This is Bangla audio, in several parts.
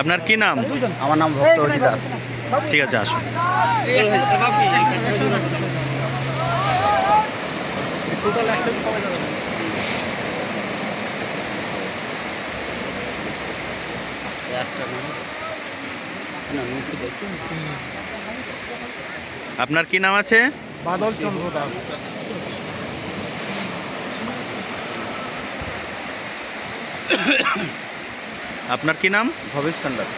আপনার কি নাম? আমার নাম ভক্তবতী দাস ঠিক আছে আসুন। আপনার কি নাম আছে? বাদল চন্দ্র দাস। আপনার কি নাম? ভবেশ কান্ডার।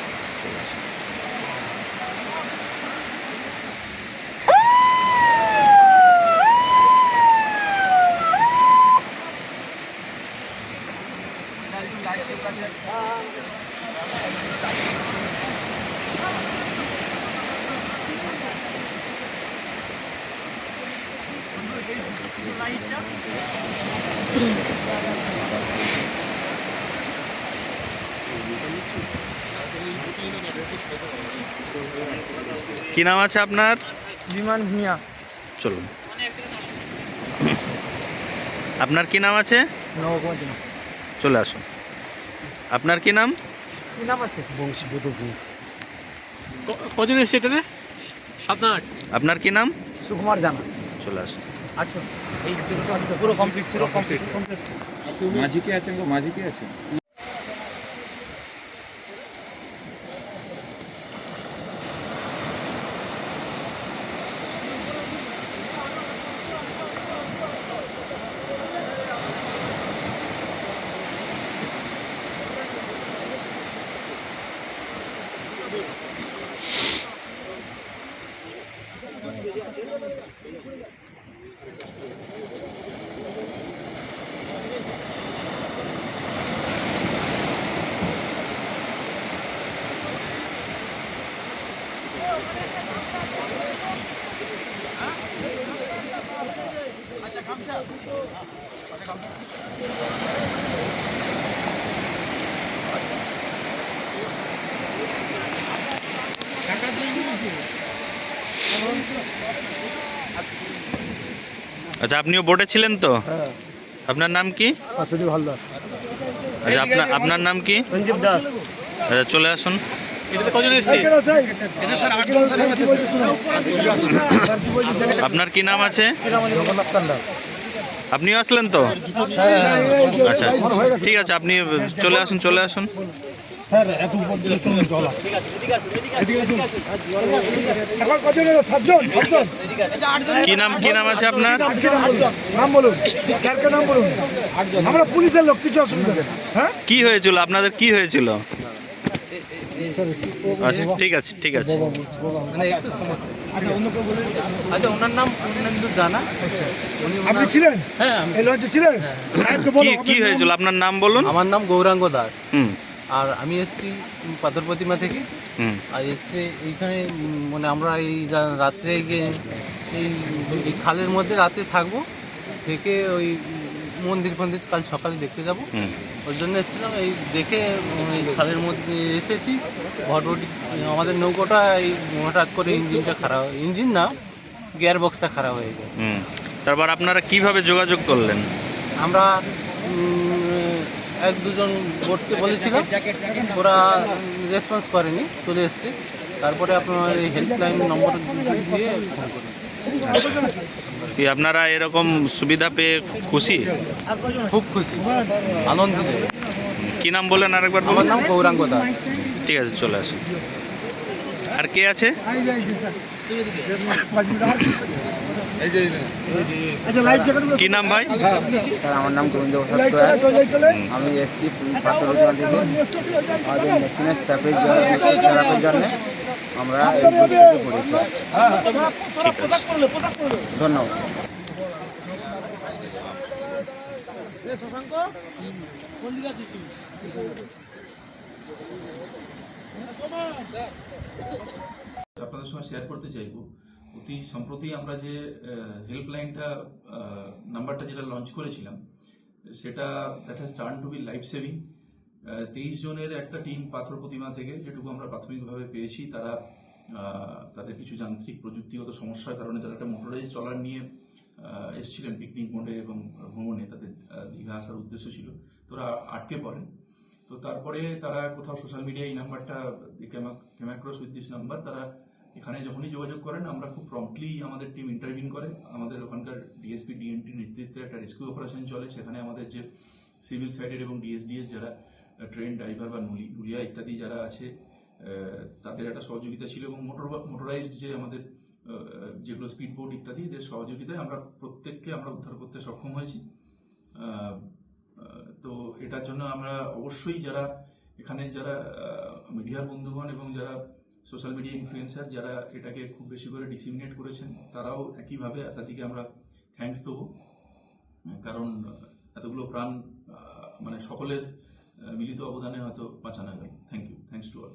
কি নাম আছে আপনার? বিমান ভূঁইয়া চলুন। আপনার কি নাম আছে? চলে আসুন। আপনার কি নাম? কি নাম আছে? কজন এসছে এটাতে সাত আপনার কি নাম? সুকুমার জানা। চলে আসুন। আটশো এই পুরো কমপ্লিট ছিল কমপ্লিট মাঝি কে আছেন গো? মাঝি কে আছেন? আচ্ছা আপনিও বোটে ছিলেন তো? হ্যাঁ। আপনার নাম কি? আচ্ছা আপনার আপনার নাম কি? সঞ্জীব দাস। আচ্ছা চলে আসুন। এটাতে কজন এসছে? আপনার কি নাম আছে? আপনিও আসলেন তো? আচ্ছা আচ্ছা। ঠিক আছে আপনি চলে আসুন চলে আসুন। স্যার এত উপর দিলে কেমন জল আসে এখন কজন এলো? সাতজন? সাতজন? কি নাম কি নাম আছে আপনার? নাম বলুন। স্যারকে নাম বলুন। আমরা পুলিশের লোক কিছু অসুবিধা হ্যাঁ? কি হয়েছিল? আপনাদের কি হয়েছিল? আচ্ছা ঠিক আছে ঠিক আছে। আচ্ছা অন্য কেউ বলে আচ্ছা ওনার নাম জানা। উনি আপনি ছিলেন? হ্যাঁ এই লঞ্চে ছিলেন? কি হয়েছিল? আপনার নাম বলুন। আমার নাম গৌরাঙ্গ দাস। হুম। আর আমি এসেছি পাথর প্রতিমা থেকে। আর এসে এইখানে মানে আমরা এই রাত্রে গিয়ে এই খালের মধ্যে রাতে থাকব। থেকে ওই মন্দির ফন্দির কাল সকালে দেখতে যাব। ওর জন্য এসেছিলাম এই দেখে খালের মধ্যে এসেছি। ভটভটি আমাদের নৌকোটা এই হঠাৎ করে ইঞ্জিনটা খারাপ ইঞ্জিন না গিয়ার বক্সটা খারাপ হয়ে যায় তারপর আপনারা কীভাবে যোগাযোগ করলেন? আমরা এক দুজন বোটকে বলেছিলাম ওরা রেসপন্স করেনি চলে এসছে। তারপরে আপনার এই হেল্পলাইন নম্বর দিয়ে ফোন করি কি আপনারা এরকম সুবিধা পেয়ে খুশি? খুব খুশি। আনন্দ কি নাম বললেন আরেকবার আমার নাম গৌরাঙ্গ দাস। ঠিক আছে চলে আসুন আর কে আছে? আচ্ছা কি নাম ভাই? স্যার আমার নাম গোবিন্দ প্রসাদ গোয়াল আমি এসছি পাথরঘাটা থেকে। আমাদের মেশিনের স্যাপের জন্য খারাপের জন্য। আমরা এই পরিস্থিতিতে পড়েছি। ঠিক আছে। ধন্যবাদ। আপনাদের সঙ্গে শেয়ার করতে চাইব। অতি সম্প্রতি আমরা যে হেল্পলাইনটা নাম্বারটা যেটা লঞ্চ করেছিলাম সেটা that has turn to be life saving তেইশ জনের একটা টিম পাথর প্রতিমা থেকে যেটুকু আমরা প্রাথমিকভাবে পেয়েছি, তারা তাদের কিছু যান্ত্রিক প্রযুক্তিগত সমস্যার কারণে তারা একটা মোটরাইজ চলার নিয়ে এসেছিলেন পিকনিক মোডে এবং ভ্রমণে, তাদের দীঘা আসার উদ্দেশ্য ছিল। তোরা আটকে পড়েন। তো তারপরে তারা কোথাও সোশ্যাল মিডিয়া এই নাম্বারটা ক্যামাক্রস উইথ দিস নাম্বার তারা এখানে যখনই যোগাযোগ করেন, আমরা খুব প্রম্পটলি আমাদের টিম ইন্টারভিউ করে। আমাদের ওখানকার ডিএসপি ডিএনটির নেতৃত্বে একটা রেস্কিউ অপারেশন চলে। সেখানে আমাদের যে সিভিল সাইডের এবং ডিএসডিএর যারা ট্রেন ড্রাইভার বা নুলি, নুলিয়া ইত্যাদি যারা আছে তাদের একটা সহযোগিতা ছিল এবং মোটর মোটরাইজড যে আমাদের যেগুলো স্পিড বোট ইত্যাদি, এদের সহযোগিতায় আমরা প্রত্যেককে আমরা উদ্ধার করতে সক্ষম হয়েছি। তো এটার জন্য আমরা অবশ্যই যারা এখানে যারা মিডিয়ার বন্ধুগণ এবং যারা সোশ্যাল মিডিয়া ইনফ্লুয়েন্সার যারা এটাকে খুব বেশি করে ডিসিমিনেট করেছেন, তারাও একইভাবে তাদেরকে আমরা থ্যাংকস দেবো। কারণ এতগুলো প্রাণ মানে সকলের মিলিত অবদানে হয়তো বাঁচানো গেল thank you thanks to all